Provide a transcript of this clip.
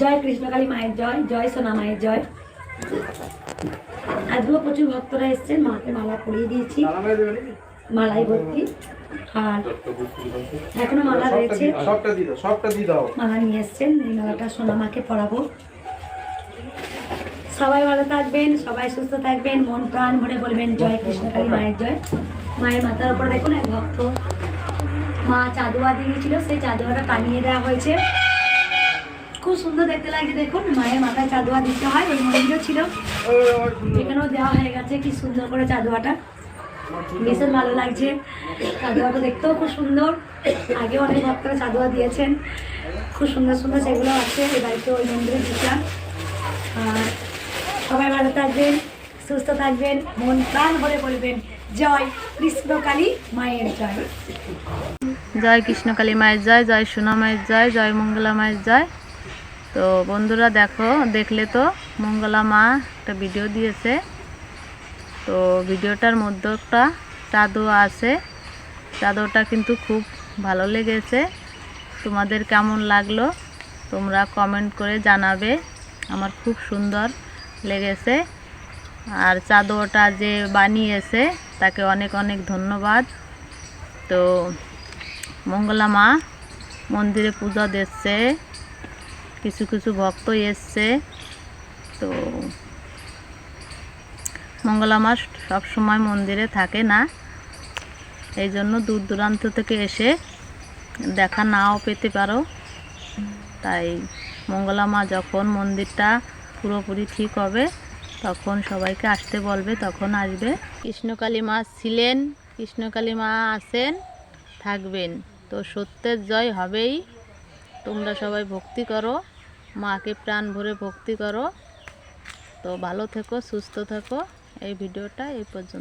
জয় কৃষ্ণকালী মায়ের জয় জয় সোনা মায়ের জয়। আজকেও প্রচুর ভক্তরা এসছেন মাকে মালা পরিয়ে দিয়েছি মালাই ভর্তি। আর এখনও মালা রয়েছে। মালা নিয়ে এসছেন এই মালাটা সোনা মাকে পরাবো। সবাই ভালো থাকবেন সবাই সুস্থ থাকবেন মন প্রাণ ভরে বলবেন জয় কৃষ্ণকালী মায়ের জয়। মায়ের মাথার উপর দেখুন এক ভক্ত। মা চাদুয়া দিয়েছিল সেই চাদুয়াটা টানিয়ে দেওয়া হয়েছে। খুব সুন্দর দেখতে লাগছে, দেখুন, মায়ের মাথায় চাদুয়া দিতে হয়, ওই মন্দিরও ছিল। এখানেও দেওয়া হয়ে গেছে, কি সুন্দর করে চাদুয়াটা। ভীষণ ভালো লাগছে, চাদুয়াটা দেখতেও খুব সুন্দর। আগে অনেক ভক্তরা চাদুয়া দিয়েছেন, খুব সুন্দর সুন্দর সেগুলো আছে, এই বাড়িতে ওই মন্দিরে দিচ্ছিলাম আর সবাই ভালো থাকবেন, সুস্থ থাকবেন, মন প্রাণ ভরে বলবেন, জয় কৃষ্ণকালী মায়ের জয়। জয় কৃষ্ণকালী মায়ের জয় জয় সোনা মায়ের জয় জয় মঙ্গলা মায়ের জয়। তো বন্ধুরা দেখো, দেখলে তো মঙ্গলা মা একটা ভিডিও দিয়েছে। তো ভিডিওটার মধ্যে একটা চাদর আছে। চাদরটা কিন্তু খুব ভালো লেগেছে। তোমাদের কেমন লাগল তোমরা কমেন্ট করে জানাবে। আমার খুব সুন্দর লেগেছে। আর চাদরটা যে বানিয়েছে, তাকে অনেক অনেক ধন্যবাদ। তো মঙ্গলা মা মন্দিরে পূজা দিচ্ছে। কিছু কিছু ভক্ত এসছে। তো মঙ্গলা মা সবসময় মন্দিরে থাকে না। এই জন্য দূর দূরান্ত থেকে এসে দেখা নাও পেতে পারো। তাই মঙ্গলা মা যখন মন্দিরটা পুরোপুরি ঠিক হবে, তখন সবাইকে আসতে বলবে, তখন আসবে। কৃষ্ণকালী মা ছিলেন, কৃষ্ণকালী মা আছেন, থাকবেন। তো সত্যের জয় হবেই। তোমরা সবাই ভক্তি করো, মাকে প্রাণ ভরে ভক্তি করো। তো ভালো থেকো, সুস্থ থেকো। এই ভিডিওটা এই পর্যন্ত।